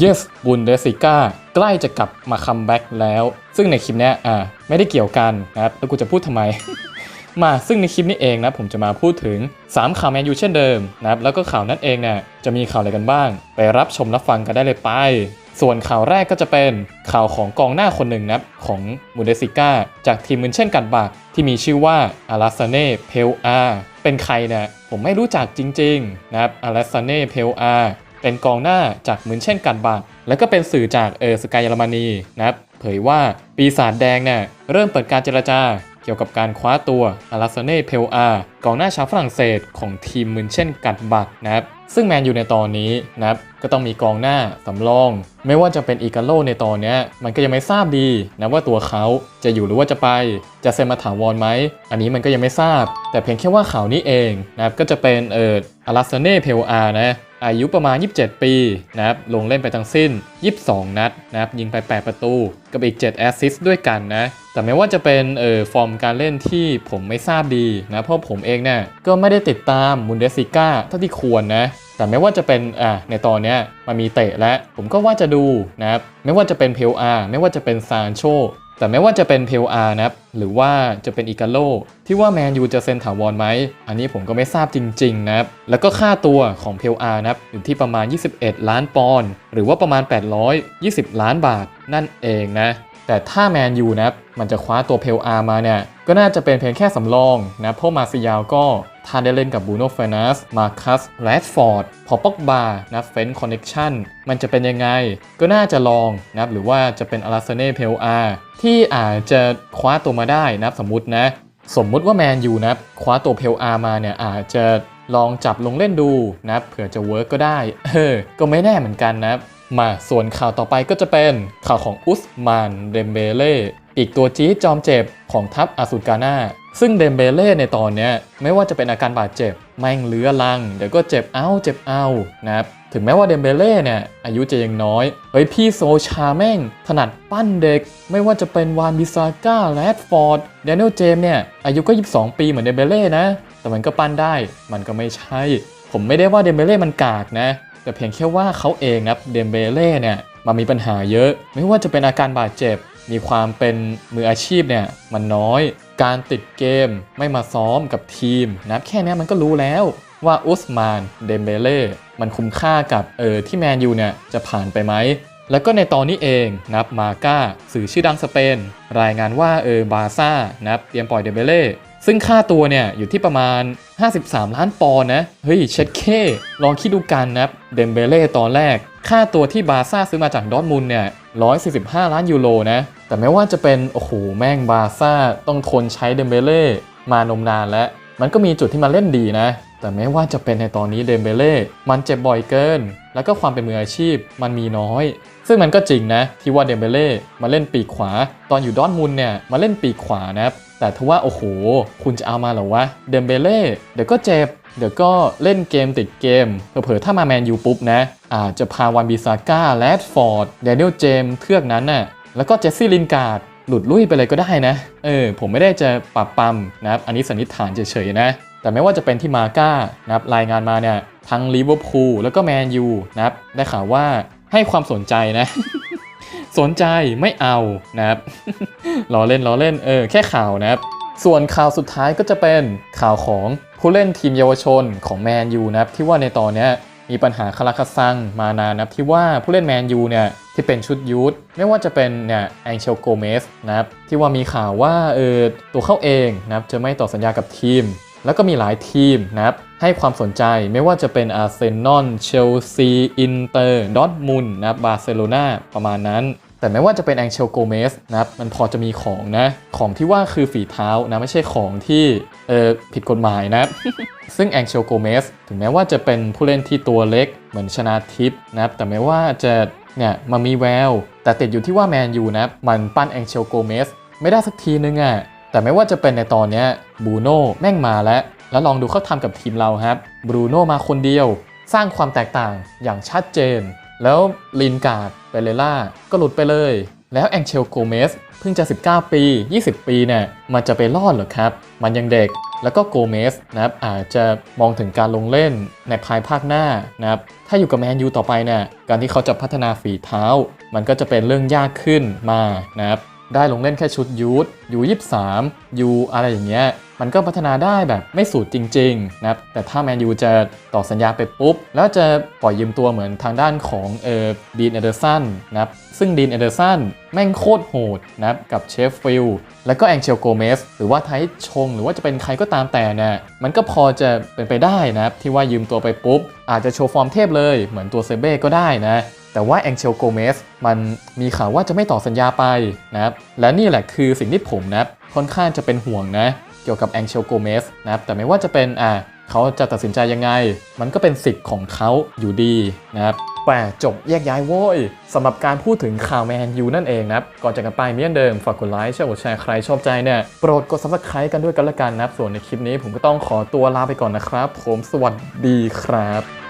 Yes บุนเดสิก้าใกล้จะกลับมาคัมแบ็กแล้ว ซึ่งในคลิปนี้อ่าไม่ได้เกี่ยวกันนะครับแล้วกูจะพูดทำไม มาซึ่งในคลิปนี้เองนะผมจะมาพูดถึง 3 ข่าวแมนยูเช่นเดิมนะครับแล้วก็ข่าวนั้นเองเนี่ยจะมีข่าวอะไรกันบ้าง ไปรับชมรับฟังกันได้เลยไป ส่วนข่าวแรกก็จะเป็นข่าวของกองหน้าคนหนึ่งนะครับของมูเดสิก้าจากทีมมืนเช่นกันบักที่มีชื่อว่าอาราซาเน่เพลอาเป็นใครเนี่ยผมไม่รู้จักจริงๆนะครับอาราซาเน่เพลอา เป็นกองหน้าจากเหมือนเช่นกันบักแล้วก็เป็นสื่อจากเออสกายเยอรมนีนะครับเผยว่าปีศาจแดงเนี่ยเริ่มเปิดการเจรจาเกี่ยวกับการคว้าตัวอาราซเน่เพลอากองหน้าชาวฝรั่งเศสของทีมมืนเช่นกัดบักนะครับซึ่งแมนอยู่ในตอนนี้นะครับก็ต้องมีกองหน้าสำรอง ไม่ว่าจะเป็นอีกาโลในตอนเนี้ยมันก็ยังไม่ทราบดีนะว่าตัวเขาจะอยู่หรือว่าจะไป จะเซ็นมาถาวรไหม อันนี้มันก็ยังไม่ทราบ แต่เพียงแค่ว่าข่าวนี้เองนะครับก็จะเป็นเอออาราซเน่เพลอานะ อายุประมาณ 27 ปีนะครับลงเล่นไปทั้งสิ้น 22 นัดนะครับยิงไป 8 ประตู กับอีก 7 แอสซิสต์ด้วยกันนะแต่ไม่ว่าจะเป็นเอ่อฟอร์มการเล่นที่ผมไม่ทราบดีนะเพราะผมเองเนี่ยก็ไม่ได้ติดตามมุนเดสิก้าเท่าที่ควรนะแต่ไม่ว่าจะเป็นอะในตอนเนี้ยมันมีเตะแล้วผมก็ว่าจะดูนะครับไม่ว่าจะเป็นเพลอาไม่ว่าจะเป็นซานโช แต่ไม่ว่าจะเป็นเพลอานะครับหรือว่าจะเป็นอิกาโลที่ว่าแมนยูจะเซ็นถาวรไหม อันนี้ผมก็ไม่ทราบจริงๆนะครับ แล้วก็ค่าตัวของเพลอานะครับอยู่ที่ประมาณ 21 ล้านปอนด์หรือว่าประมาณ 820 ล้านบาทนั่นเองนะ แต่ถ้าแมนยูนับมันจะคว้าตัวเพลอามาเนี่ย ก็น่าจะเป็นเพียงแค่สำรองนะเพราะมาซิยาวก็ถ้าได้เล่นกับบูโน่เฟรนัสมาคัสแรดฟอร์ดพอปอกบานะเฟนคอนเน็ชันมันจะเป็นยังไง ก็น่าจะลองนะหรือว่าจะเป็นอาราเซเน่เพลอาที่อาจจะคว้าตัวมาได้นับสมมตินะ สมมุติว่าแมนยูนะครับคว้าตัวเพลอามาเนี่ยอาจจะลองจับลงเล่นดูนะเผื่อจะเวิร์กก็ได้เออก็ไม่แน่เหมือนกันนะ มาส่วนข่าวต่อไปก็จะเป็นข่าวของอุสมานเดมเบเล่อีกตัวจี๊ดจอมเจ็บของทัพอาสุกาน่าซึ่งเดมเบเล่ในตอนนี้ไม่ว่าจะเป็นอาการบาดเจ็บ แม่งเลื้อรัง เดี๋ยวก็เจ็บเอาเจ็บเอานะครับถึงแม้ว่าเดมเบเล่เนี่ยอายุจะยังน้อย เฮ้ยพี่โซชาแม่ง ถนัดปั้นเด็ก ไม่ว่าจะเป็นวานบิซาก้าแรดฟอร์ดเดนิเอลเจมเนี่ยอายุก็ 22 ปีเหมือนเดมเบเล่นะ แต่มันก็ปั้นได้มันก็ไม่ใช่ ผมไม่ได้ว่าเดมเบเล่มันกากนะ แต่เพียงแค่ว่าเขาเองนะเดมเบเล่เนี่ยมันมีปัญหาเยอะ ไม่ว่าจะเป็นอาการบาดเจ็บ มีความเป็นมืออาชีพเนี่ยมันน้อย การติดเกมไม่มาซ้อมกับทีมนะแค่นี้มันก็รู้แล้วว่าอุสมานเดมเบเล่มันคุ้มค่ากับเออที่แมนยูเนี่ยจะผ่านไปไหมแล้วก็ในตอนนี้เองนับมาก้าสื่อชื่อดังสเปน รายงานว่าเออบาซ่านับเตรียมปล่อยเดมเบเล่ ซึ่งค่าตัวเนี่ยอยู่ที่ประมาณ 53 ล้านปอนด์นะ เฮ้ยเช็ดเค ลองคิดดูกันนะเดมเบเล่ตอนแรก ค่าตัวที่บาซ่าซื้อมาจากดอทมุนด์เนี่ย 145 ล้านยูโรนะ แต่ไม่ว่าจะเป็น โอ้โห แม่งบาซ่าต้องทนใช้เดมเบเล่มานมนานแล้ว มันก็มีจุดที่มาเล่นดีนะ แต่ไม่ว่าจะเป็นในตอนนี้เดมเบเล่มันเจ็บบ่อยเกิน แล้วก็ความเป็นมืออาชีพมันมีน้อย ซึ่งมันก็จริงนะที่ว่าเดมเบเล่มาเล่นปีกขวา ตอนอยู่ดอร์ทมุนเนี่ยมาเล่นปีกขวานะครับแต่ทว่าโอ้โห คุณจะเอามาเหรอวะเดมเบเล่เดี๋ยวก็เจ็บเดี๋ยวก็เล่นเกมติดเกม เผลอๆถ้ามาแมนยูปุ๊บนะอาจจะพาวันบิซาก้าแรดฟอร์ดเดนิเอลเจมเทือกนั้นน่ะแล้วก็เจสซี่ลินการ์ดหลุดลุ่ยไปเลยก็ได้นะ เออ ผมไม่ได้จะปรับปรำนะครับ อันนี้สันนิษฐานเฉยๆนะ แต่ไม่ว่าจะเป็นที่มาก้านะครับรายงานมาเนี่ยทั้งลิเวอร์พูลแล้วก็แมนยูนะครับได้ข่าวว่าให้ความสนใจนะ สนใจไม่เอานะครับล้อเล่นล้อเล่นเออแค่ข่าวนะครับ ส่วนข่าวสุดท้ายก็จะเป็นข่าวของผู้เล่นทีมเยาวชนของแมนยูนะครับที่ว่าในตอนเนี้ยมีปัญหาคาราคาซังมานานนะครับที่ว่าผู้เล่นแมนยูเนี่ยที่เป็นชุดยูทไม่ว่าจะเป็นเนี่ยแองเชลโกเมสนะครับที่ว่ามีข่าวว่าเออตัวเขาเองนะครับจะไม่ต่อสัญญากับทีม แล้วก็มีหลายทีมนะครับให้ความสนใจไม่ว่าจะเป็นอาร์เซนอลเชลซีอินเตอร์ดอทมุนนะครับบาร์เซโลนาประมาณนั้น แต่ไม่ว่าจะเป็นแองเชลโกเมสนะครับมันพอจะมีของนะ ของที่ว่าคือฝีเท้านะไม่ใช่ของที่เออผิดกฎหมายนะครับซึ่งแองเชลโกเมสถึงแม้ว่าจะเป็นผู้เล่นที่ตัวเล็กเหมือนชนาทิพย์นะครับแต่ไม่ว่าจะเนี่ยมามีแวว แต่ติดอยู่ที่ว่าแมนยูนะครับมันปั้นแองเชลโกเมสไม่ได้สักทีนึงอะ่ะ แต่ไม่ว่าจะเป็นในตอนนี้บูโน่แม่งมาแล้ว แล้วลองดูเขาทำกับทีมเราครับบูโน่มาคนเดียว สร้างความแตกต่างอย่างชัดเจน แล้วลินการ์ดเปเรล่าก็หลุดไปเลย แล้วแองเชลโกเมสเพิ่งจะ 19 ปี 20 ปีเนี่ยมันจะไปรอดหรอครับ มันยังเด็กแล้วก็โกเมสนะครับอาจจะมองถึงการลงเล่นในภายภาคหน้านะครับถ้าอยู่กับแมนยูต่อไปเนี่ยการที่เขาจะพัฒนาฝีเท้า มันก็จะเป็นเรื่องยากขึ้นมานะครับ ได้ลงเล่นแค่ชุดยูทยูยี่สามยูอะไรอย่างเงี้ยมันก็พัฒนาได้แบบไม่สูตรจริงๆนะครับแต่ถ้าแมนยูจะต่อสัญญาไปปุ๊บ แล้วจะปล่อยยืมตัวเหมือนทางด้านของเออดีนเอเดอร์สันนะครับซึ่งดีนเอเดอร์สันแม่งโคตรโหดนะครับกับเชฟฟิลแล้วก็แองเชลโกเมสหรือว่าไทชง หรือว่าจะเป็นใครก็ตามแต่เนี่ยมันก็พอจะเป็นไปได้นะครับที่ว่ายืมตัวไปปุ๊บ อาจจะโชว์ฟอร์มเทพเลยเหมือนตัวเซเบ้ก็ได้นะ แต่ว่าแองเชลโกเมสมันมีข่าวว่าจะไม่ต่อสัญญาไปนะครับและนี่แหละคือสิ่งที่ผมนะครับค่อนข้างจะเป็นห่วงนะเกี่ยวกับแองเชลโกเมสนะครับแต่ไม่ว่าจะเป็นอะเขาจะตัดสินใจยังไง มันก็เป็นสิทธิ์ของเขาอยู่ดีนะครับแต่จบแยกย้ายโว้ยสำหรับการพูดถึงข่าวแมนยูนั่นเองนะครับ ก่อนจากกันไปเหมือนเดิม ฝากกดไลค์แชร์กดแชร์ใครชอบใจเนี่ย โปรดกด subscribe กันด้วยกันละกันนะครับ ส่วนในคลิปนี้ผมก็ต้องขอตัวลาไปก่อนนะครับ ผมสวัสดีครับ